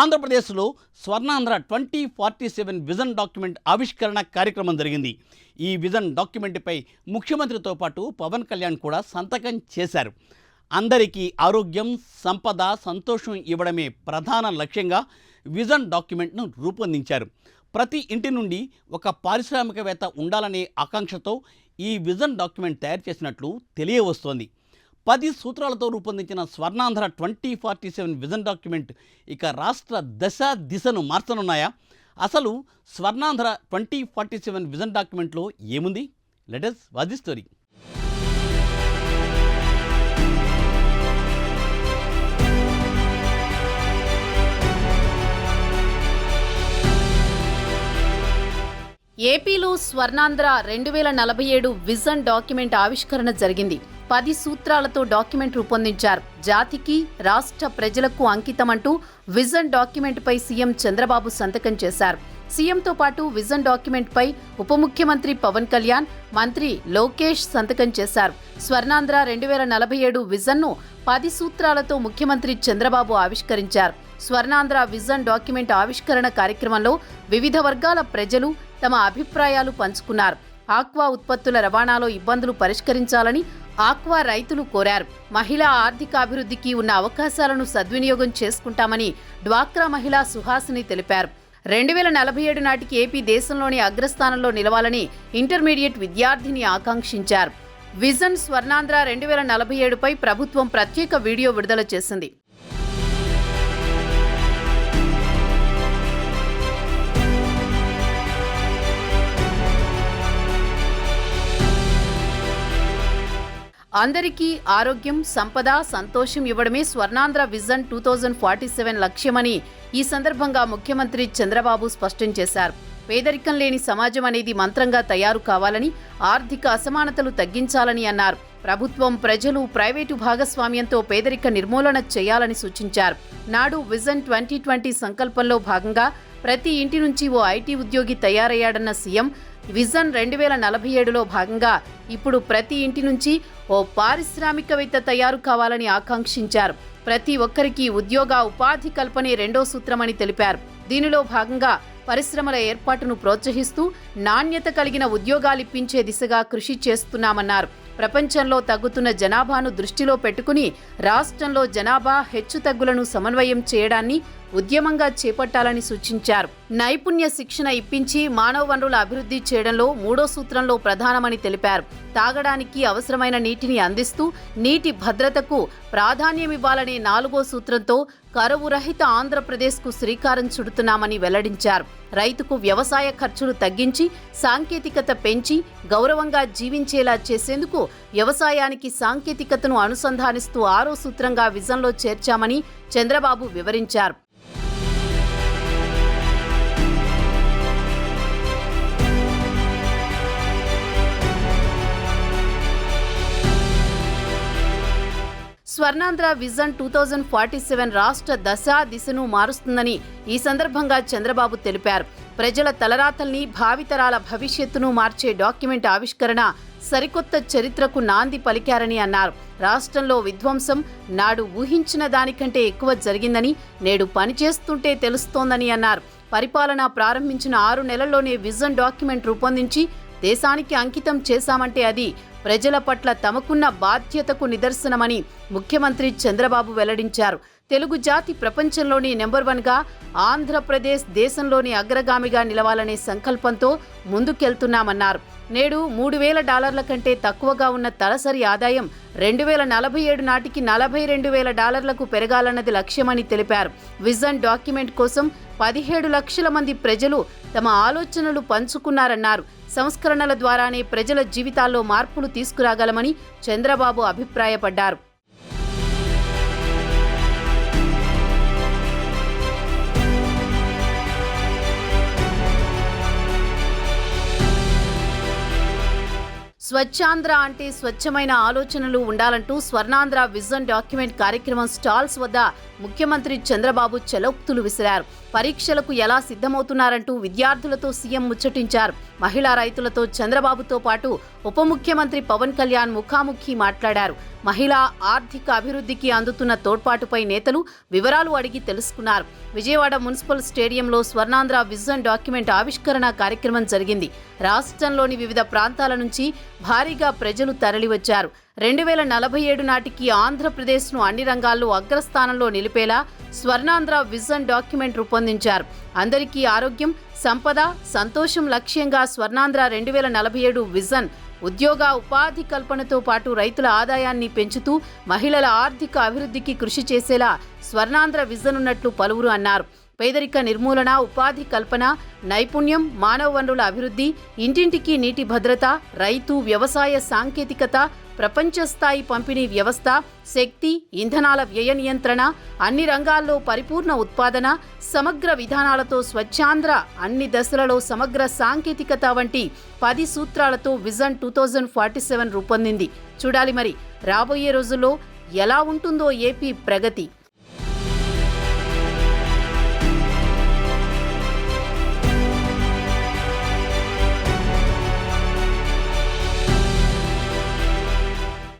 ఆంధ్రప్రదేశ్లో Swarnandhra twenty forty seven vision document ఆవిష్కరణ కార్యక్రమం జరిగింది. ఈ విజన్ డాక్యుమెంట్పై ముఖ్యమంత్రితో పాటు పవన్ కళ్యాణ్ కూడా సంతకం చేశారు. అందరికీ ఆరోగ్యం సంపద సంతోషం ఇవ్వడమే ప్రధాన లక్ష్యంగా విజన్ డాక్యుమెంట్ను రూపొందించారు. ప్రతి ఇంటి నుండి ఒక పారిశ్రామికవేత్త ఉండాలనే ఆకాంక్షతో ఈ విజన్ డాక్యుమెంట్ తయారు చేసినట్లు తెలియవస్తోంది. పది సూత్రాలతో రూపొందించిన Swarnandhra twenty forty seven vision document ఇక రాష్ట్ర దశ దిశను మార్చనున్నాయా? అసలు Swarnandhra twenty forty seven vision డాక్యుమెంట్లో ఏముంది? లెటస్ వాజ్ ది స్టోరీ ఏపీలో స్వర్ణాంధ్ర రెండు వేల నలభై ఏడు విజన్ డాక్యుమెంట్ ఆవిష్కరణ జరిగింది. పది సూత్రాలతో డాక్యుమెంట్ రూపొందించారు. జాతికి రాష్ట్ర ప్రజలకు అంకితమంటూ విజన్ డాక్యుమెంట్పై సీఎం చంద్రబాబు సంతకం చేశారు. సీఎంతో పాటు విజన్ డాక్యుమెంట్పై ఉప ముఖ్యమంత్రి పవన్ కళ్యాణ్ మంత్రి లోకేష్ సంతకం చేశారు. స్వర్ణాంధ్ర రెండు వేల నలభై ఏడు విజన్ను పది సూత్రాలతో ముఖ్యమంత్రి చంద్రబాబు ఆవిష్కరించారు. స్వర్ణాంధ్ర విజన్ డాక్యుమెంట్ ఆవిష్కరణ కార్యక్రమంలో వివిధ వర్గాల ప్రజలు తమ అభిప్రాయాలు పంచుకున్నారు. ఆక్వా ఉత్పత్తుల రవాణాలో ఇబ్బందులు పరిష్కరించాలని ఆక్వా రైతులు కోరారు. మహిళా ఆర్థికాభివృద్ధికి ఉన్న అవకాశాలను సద్వినియోగం చేసుకుంటామని డ్వాక్రా మహిళా సుహాసిని తెలిపారు. రెండు వేల నలభై ఏడు నాటికి ఏపీ దేశంలోని అగ్రస్థానంలో నిలవాలని ఇంటర్మీడియట్ విద్యార్థిని ఆకాంక్షించారు. విజన్ స్వర్ణాంధ్ర రెండు వేల నలభై ఏడుపై ప్రభుత్వం ప్రత్యేక వీడియో విడుదల చేసింది. అందరికీ ఆరోగ్యం సంపద సంతోషం ఇవ్వడమే Swarnandhra vision two thousand forty seven లక్ష్యమని ఈ సందర్భంగా ముఖ్యమంత్రి చంద్రబాబు స్పష్టం చేశారు. పేదరికం లేని సమాజం అనేది మంత్రంగా తయారు కావాలని ఆర్థిక అసమానతలు తగ్గించాలని అన్నారు. ప్రభుత్వం ప్రజలు ప్రైవేటు భాగస్వామ్యంతో పేదరిక నిర్మూలన చేయాలని సూచించారు. నాడు విజన్ ట్వంటీ ట్వంటీ సంకల్పంలో భాగంగా ప్రతి ఇంటి నుంచి ఓ ఐటీ ఉద్యోగి తయారయ్యాడన్న సీఎం విజన్ రెండు వేల నలభై ఏడులో భాగంగా ఇప్పుడు ప్రతి ఇంటి నుంచి ఓ పారిశ్రామికవేత్త తయారు కావాలని ఆకాంక్షించారు. ప్రతి ఒక్కరికి ఉద్యోగ ఉపాధి కల్పనే రెండో సూత్రమని తెలిపారు. దీనిలో భాగంగా పరిశ్రమల ఏర్పాటును ప్రోత్సహిస్తూ నాణ్యత కలిగిన ఉద్యోగాలిప్పించే దిశగా కృషి చేస్తున్నామన్నారు. ప్రపంచంలో తగ్గుతున్న జనాభాను దృష్టిలో పెట్టుకుని రాష్ట్రంలో జనాభా హెచ్చుతగ్గులను సమన్వయం చేయడాన్ని ఉద్యమంగా చేపట్టాలని సూచించారు. నైపుణ్య శిక్షణ ఇప్పించి మానవ వనరుల అభివృద్ధి చేయడంలో మూడో సూత్రంలో ప్రధానమని తెలిపారు. తాగడానికి అవసరమైన నీటిని అందిస్తూ నీటి భద్రతకు ప్రాధాన్యమివ్వాలనే నాలుగో సూత్రంతో కరువు రహిత ఆంధ్రప్రదేశ్కు శ్రీకారం చుడుతున్నామని వెల్లడించారు. రైతుకు వ్యవసాయ ఖర్చులు తగ్గించి సాంకేతికత పెంచి గౌరవంగా జీవించేలా చేసేందుకు వ్యవసాయానికి సాంకేతికతను అనుసంధానిస్తూ ఆరో సూత్రంగా విజన్లో చేర్చామని చంద్రబాబు వివరించారు. Swarnandhra vision two thousand forty seven రాష్ట్ర దశా దిశను మారుస్తుందని ఈ సందర్భంగా చంద్రబాబు తెలిపారు. ప్రజల తలరాతల్ని భావితరాల భవిష్యత్తును మార్చే డాక్యుమెంట్ ఆవిష్కరణ సరికొత్త చరిత్రకు నాంది పలికారని అన్నారు. రాష్ట్రంలో విధ్వంసం నాడు ఊహించిన దానికంటే ఎక్కువ జరిగిందని నేడు పనిచేస్తుంటే తెలుస్తోందని అన్నారు. పరిపాలన ప్రారంభించిన ఆరు నెలల్లోనే విజన్ డాక్యుమెంట్ రూపొందించి దేశానికి అంకితం చేశామంటే అది ప్రజల పట్ల తమకున్న బాధ్యతకు నిదర్శనమని ముఖ్యమంత్రి చంద్రబాబు వెల్లడించారు. తెలుగు జాతి ప్రపంచంలోని నెంబర్ వన్గా ఆంధ్రప్రదేశ్ దేశంలోని అగ్రగామిగా నిలవాలనే సంకల్పంతో ముందుకెళ్తున్నామన్నారు. నేడు మూడు వేల డాలర్ల కంటే తక్కువగా ఉన్న తలసరి ఆదాయం రెండు వేల నలభై ఏడు నాటికి నలభై రెండు వేల డాలర్లకు పెరగాలన్నది లక్ష్యమని తెలిపారు. విజన్ డాక్యుమెంట్ కోసం పదిహేడు లక్షల మంది ప్రజలు తమ ఆలోచనలు పంచుకున్నారన్నారు. సంస్కరణల ద్వారానే ప్రజల జీవితాల్లో మార్పులు తీసుకురాగలమని చంద్రబాబు అభిప్రాయపడ్డారు. స్వచ్ఛాంధ్ర అంటే స్వచ్ఛమైన ఆలోచనలు ఉండాలంటూ స్వర్ణాంధ్ర విజన్ డాక్యుమెంట్ కార్యక్రమం స్టాల్స్ వద్ద ముఖ్యమంత్రి చంద్రబాబు చలోక్తులు విసిరారు. పరీక్షలకు ఎలా సిద్ధమవుతున్నారంటూ విద్యార్థులతో సీఎం ముచ్చటించారు. మహిళా రైతులతో చంద్రబాబుతో పాటు ఉప ముఖ్యమంత్రి పవన్ కళ్యాణ్ ముఖాముఖి మాట్లాడారు. మహిళా ఆర్థిక అభివృద్ధికి అందుతున్న తోడ్పాటుపై నేతలు వివరాలు అడిగి తెలుసుకున్నారు. విజయవాడ మున్సిపల్ స్టేడియంలో స్వర్ణాంధ్ర విజన్ డాక్యుమెంట్ ఆవిష్కరణ కార్యక్రమం జరిగింది. రాష్ట్రంలోని వివిధ ప్రాంతాల నుంచి భారీగా ప్రజలు తరలివచ్చారు. రెండు వేల నలభై ఏడు నాటికి ఆంధ్రప్రదేశ్ను అన్ని రంగాల్లో అగ్రస్థానంలో నిలిపేలా స్వర్ణాంధ్ర విజన్ డాక్యుమెంట్ రూపొందించారు. అందరికీ ఆరోగ్యం సంపద సంతోషం లక్ష్యంగా స్వర్ణాంధ్ర రెండు వేల నలభై ఏడు విజన్ ఉద్యోగ ఉపాధి కల్పనతో పాటు రైతుల ఆదాయాన్ని పెంచుతూ మహిళల ఆర్థిక అభివృద్ధికి కృషి చేసేలా స్వర్ణాంధ్ర విజన్ ఉన్నట్లు పలువురు అన్నారు. పేదరిక నిర్మూలన ఉపాధి కల్పన నైపుణ్యం మానవ వనరుల అభివృద్ధి ఇంటింటికి నీటి భద్రత రైతు వ్యవసాయ సాంకేతికత ప్రపంచ స్థాయి పంపిణీ వ్యవస్థ శక్తి ఇంధనాల వ్యయ నియంత్రణ అన్ని రంగాల్లో పరిపూర్ణ ఉత్పాదన సమగ్ర విధానాలతో స్వచ్ఛాంధ్ర అన్ని దశలలో సమగ్ర సాంకేతికత వంటి పది సూత్రాలతో vision two thousand forty seven రూపొందింది. చూడాలి మరి రాబోయే రోజుల్లో ఎలా ఉంటుందో ఏపీ ప్రగతి.